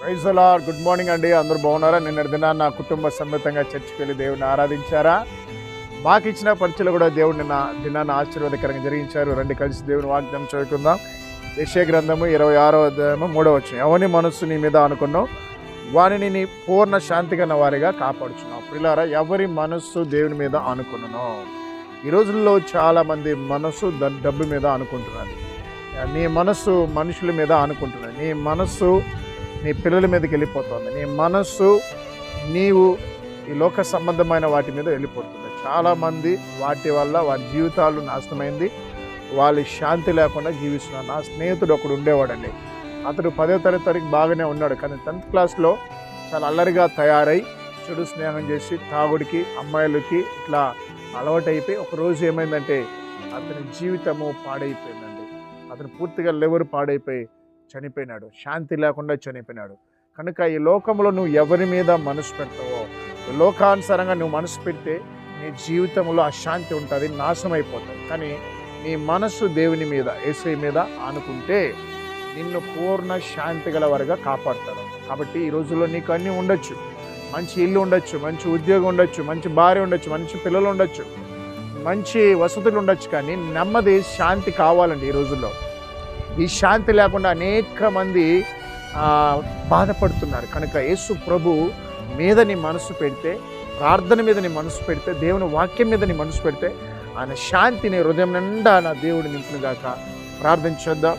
Praise lord. Good morning అండి. అందరూ బాగున్నారా? నిన్న దినాన నా కుటుంబ సమేతంగా చర్చికి వెళ్ళి దేవుని ఆరాధించారా? మాకు ఇచ్చిన పరిచయలు కూడా దేవుడు నిన్న దినాన్ని ఆశీర్వాదకరంగా జరిగించారు. రండి కలిసి దేవుని వాగ్దానం చదువుకుందాం. యశ్య గ్రంథము ఇరవై ఆరో అధ్యాయము మూడవ వచ్చిన ఎవని మనస్సు నీ మీద అనుకున్నావు వానిని నీ పూర్ణ శాంతి కన్న వారిగా కాపాడుచున్నావు. పిల్లారా ఎవరి మనస్సు దేవుని మీద అనుకున్నాను? ఈ రోజుల్లో చాలామంది మనస్సు డబ్బు మీద అనుకుంటున్నది నీ మనస్సు మనుషుల మీద అనుకుంటున్నది నీ మనస్సు నీ పిల్లల మీదకి వెళ్ళిపోతుంది. నీ మనస్సు నీవు ఈ లోక సంబంధమైన వాటి మీద వెళ్ళిపోతుంది. చాలామంది వాటి వల్ల వారి జీవితాలు నాశనమైంది. వాళ్ళ శాంతి లేకుండా జీవిస్తున్నారు. నా స్నేహితుడు ఒకడు ఉండేవాడండి. అతడు పదో తరగతి బాగానే ఉన్నాడు. కానీ టెన్త్ క్లాస్లో చాలా అల్లరిగా తయారై చెడు స్నేహం చేసి తాగుడికి అమ్మాయిలకి ఇట్లా అలవాటైపోయి ఒకరోజు ఏమైందంటే అతని జీవితము పాడైపోయిందండి. అతను పూర్తిగా లెవరు పాడైపోయి చనిపోయినాడు. శాంతి లేకుండా చనిపోయినాడు. కనుక ఈ లోకంలో నువ్వు ఎవరి మీద మనసు పెడతావో లోకానుసారంగా నువ్వు మనసు పెడితే నీ జీవితంలో అశాంతి ఉంటుంది నాశనం అయిపోతుంది కానీ నీ మనస్సు దేవుని మీద ఏసై మీద ఆనుకుంటే నిన్ను పూర్ణ శాంతి గల వారిగా కాపాడతాడు. కాబట్టి ఈ రోజుల్లో నీకు అన్నీ ఉండొచ్చు. మంచి ఇల్లు ఉండొచ్చు మంచి ఉద్యోగం ఉండొచ్చు మంచి భార్య ఉండొచ్చు మంచి పిల్లలు ఉండొచ్చు మంచి వసతులు ఉండొచ్చు కానీ నెమ్మది శాంతి కావాలండి ఈ రోజుల్లో. ఈ శాంతి లేకుండా అనేక మంది బాధపడుతున్నారు. కనుక యేసు ప్రభు మీద నీ మనసు పెడితే ప్రార్థన మీద నీ మనసు పెడితే దేవుని వాక్యం మీద నీ మనసు పెడితే ఆయన శాంతిని హృదయం నిండా నా దేవుడు నింపునుగాక. ప్రార్థించొద్దా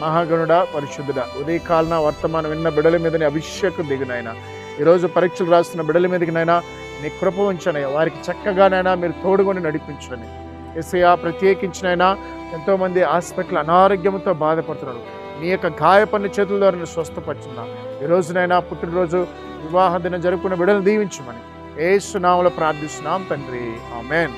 మహాగణుడ పరిశుద్ధుడ ఉదయకాలన వర్తమానం విన్న బిడల మీద నీ అభిషేకం దిగునైనా ఈరోజు పరీక్షలు రాస్తున్న బిడల మీదకి నైనా నీ కృప ఉంచనయ్యా వారికి చక్కగానైనా మీరు తోడుకొని నడిపించండి. ఎస్ఐా ప్రత్యేకించినైనా ఎంతోమంది హాస్పిటల్ అనారోగ్యంతో బాధపడుతున్నారు. నీ యొక్క గాయపడిన చేతుల ద్వారా నేను స్వస్థపరిచున్నా ఈ రోజునైనా పుట్టినరోజు వివాహ దినం జరుపుకున్న బిడ్డలు దీవించమని. ఏసునామలో ప్రార్థిస్తున్నాం తండ్రి. ఆమెన్.